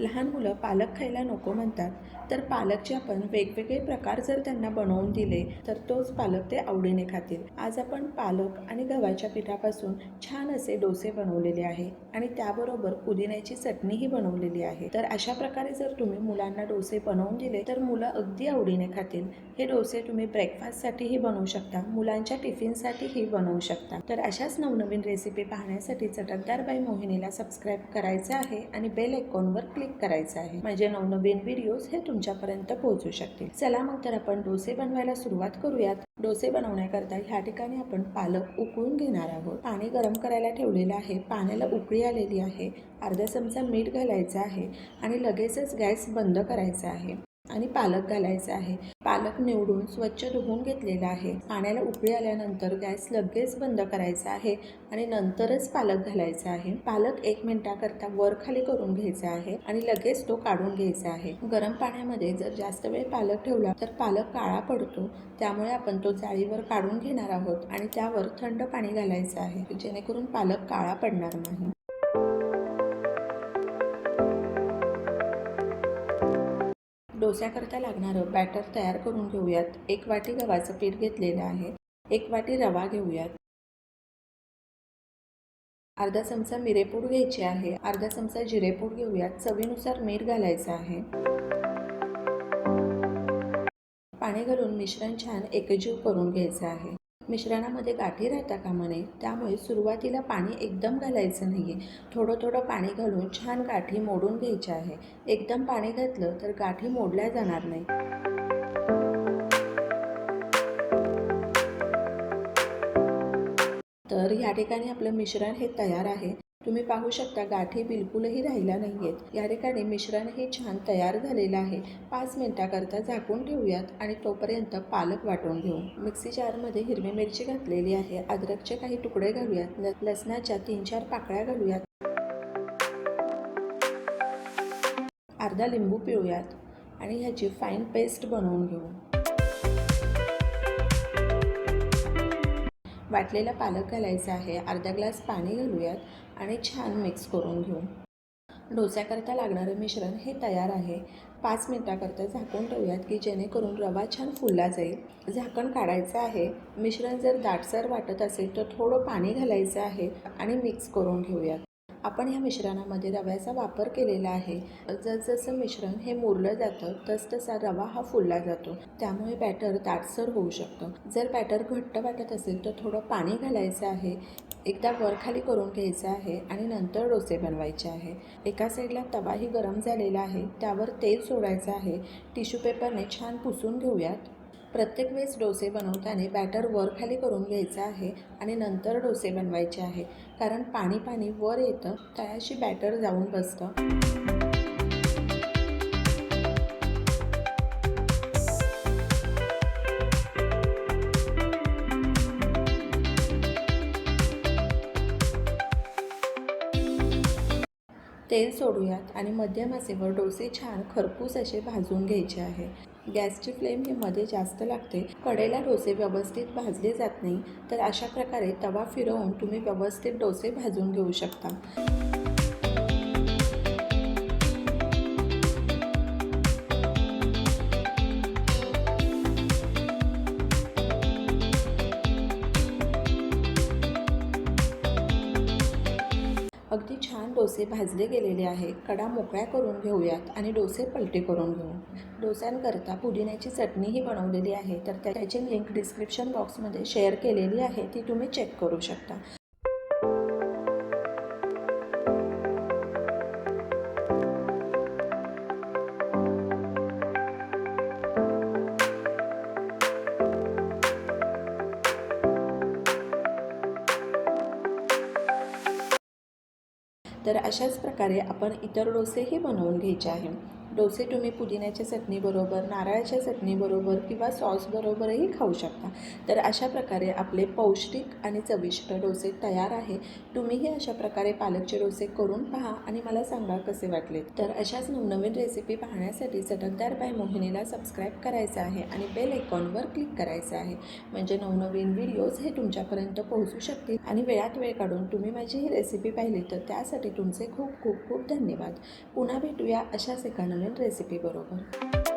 लहान मुलं पालक खायला नको म्हणतात तर पालकचे आपण वेगवेगळे प्रकार जर त्यांना बनवून दिले तर तोच पालक ते आवडीने खातील. आज आपण पालक आणि गव्हाच्या पिठापासून छान असे डोसे बनवलेले आहे आणि त्याबरोबर पुदिन्याची चटणीही बनवलेली आहे. तर अशा प्रकारे जर तुम्ही मुलांना डोसे बनवून दिले तर मुलं अगदी आवडीने खातील. हे डोसे तुम्ही ब्रेकफास्टसाठीही बनवू शकता मुलांच्या टिफिनसाठीही बनवू शकता. तर अशाच नवनवीन रेसिपी पाहण्यासाठी चटकदार बाई मोहिनीला सबस्क्राईब करायचं आहे आणि बेल आयकॉनवर क्लिक करायचं आहे. म्हणजे नवनवीन व्हिडिओज हे तुमच्यापर्यंत पोहोचू शकतील. चला मग तर आपण डोसे बनवायला सुरुवात करूयात. डोसे बनवण्याकरता ह्या ठिकाणी आपण पालक उकळून घेणार आहोत. पाणी गरम करायला ठेवलेलं आहे. पाण्याला उकळी आलेली आहे. अर्धा चमचा मीठ घालायचं आहे आणि लगेचच गॅस बंद करायचा आहे. आणि पालक घालायचा आहे. पालक निवडून स्वच्छ धुवून घेतलेला आहे. पाण्याला उकळी आल्यानंतर गॅस लगेच बंद करायचा आहे आणि नंतरच पालक घालायचा आहे. पालक एक मिनिटाकरता वर खाली करून घ्यायचा आहे आणि लगेच तो काढून घ्यायचा आहे. गरम पाण्यामध्ये जर जास्त वेळ पालक ठेवला तर पालक काळा पडतो. त्यामुळे आपण तो जाळीवर काढून घेणार आहोत आणि त्यावर थंड पाणी घालायचं आहे. जेणेकरून पालक काळा पडणार नाही. डोस्याकरता लागणारं बॅटर तयार करून घेऊयात. एक वाटी गव्हाचं पीठ घेतलेलं आहे. एक वाटी रवा घेऊयात. अर्धा चमचा मिरेपूड घ्यायची आहे. अर्धा चमचा जिरेपूड घेऊयात. चवीनुसार मीठ घालायचं आहे. पाणी घालून मिश्रण छान एकजीव करून घ्यायचं आहे. मिश्रणामध्ये गाठी राहता कामा नये. त्यामुळे सुरुवातीला पाणी एकदम घालायचं नाही आहे थोडं थोडं पाणी घालून छान गाठी मोडून घ्यायच्या आहे. एकदम पाणी घातलं तर गाठी मोडल्या जाणार नाही. तर या ठिकाणी आपलं मिश्रण हे तयार आहे. तुम्ही पाहू शकता गाठी बिलकुलही राहिल्या नाही आहेत या ठिकाणी मिश्रण हे छान तयार झालेलं आहे. पाच मिनटाकरता झाकून ठेवूयात आणि तोपर्यंत पालक वाटून घेऊ. मिक्सी जारमध्ये हिरवी मिरची घातलेली आहे. अद्रकचे काही तुकडे घालूयात. लसणाच्या तीन चार पाकळ्या घालूयात. अर्धा लिंबू पिळूयात आणि ह्याची फाईन पेस्ट बनवून घेऊ. वाटलेला पालक घालायचा आहे. अर्धा ग्लास पाणी घालूयात आणि छान मिक्स करून घेऊ. डोस्याकरता लागणारं मिश्रण हे तयार आहे. पाच मिनटाकरता झाकून ठेवूयात की जेणेकरून रवा छान फुलला जाईल. झाकण काढायचं आहे. मिश्रण जर दाटसर वाटत असेल तर थोडं पाणी घालायचं आहे आणि मिक्स करून घेऊयात. आपण ह्या मिश्रणामध्ये रव्याचा वापर केलेला आहे. जसजसं मिश्रण हे मुरलं जातं तसतसा रवा हा फुलला जातो. त्यामुळे बॅटर दाटसर होऊ शकतं. जर बॅटर घट्ट वाटत असेल तर थोडं पाणी घालायचं आहे. एकदा वर खाली करून घ्यायचं आहे आणि नंतर डोसे बनवायचे आहे. एका साईडला तवाही गरम झालेला आहे. त्यावर तेल सोडायचं आहे. टिश्यू पेपरने छान पुसून घेऊयात. प्रत्येक वेळेस डोसे बनवताना बॅटर वर खाली करून घ्यायचं आहे आणि नंतर डोसे बनवायचे आहे. कारण पाणी पाणी वर येतं तळाशी बॅटर जाऊन बसतं. तेल सोडूयात आणि मध्यम आसेवर डोसे छान खरपूस असे भाजून घ्यायचे आहे. गॅसची फ्लेम ही मध्ये जास्त लागते. कडेला डोसे व्यवस्थित भाजले जात नाही तर अशा प्रकारे तवा फिरवून तुम्ही व्यवस्थित डोसे भाजून घेऊ शकता. अगदी छान डोसे भाजले गेलेले आहे कडा मोकळ्या करून घेऊयात आणि डोसे पलटे करून घेऊ. डोस्यांकरता पुदिन्याची चटणीही बनवलेली आहे. तर त्याची लिंक डिस्क्रिप्शन बॉक्समध्ये शेअर केलेली आहे. ती तुम्ही चेक करू शकता. तर अशाच प्रकारे आपण इतर डोसेही बनवून घ्यायचे आहे. डोसे तुम्ही पुदिन्याच्या चटणीबरोबर नारळाच्या चटणीबरोबर किंवा सॉसबरोबरही खाऊ शकता. तर अशा प्रकारे आपले पौष्टिक आणि चविष्ट डोसे तयार आहे. तुम्हीही अशा प्रकारे पालकचे डोसे करून पहा आणि मला सांगा कसे वाटले. तर अशाच नवनवीन रेसिपी पाहण्यासाठी चटकदार बाय मोहिनीला सबस्क्राईब करायचं आहे आणि बेल आयकॉनवर क्लिक करायचं आहे. म्हणजे नवनवीन व्हिडिओज हे तुमच्यापर्यंत पोहोचू शकतील. आणि वेळात वेळ काढून तुम्ही माझी ही रेसिपी पाहिली तर त्यासाठी तुमचे खूप खूप खूप धन्यवाद. पुन्हा भेटूया अशाच एका नवीन रेसिपीबरोबर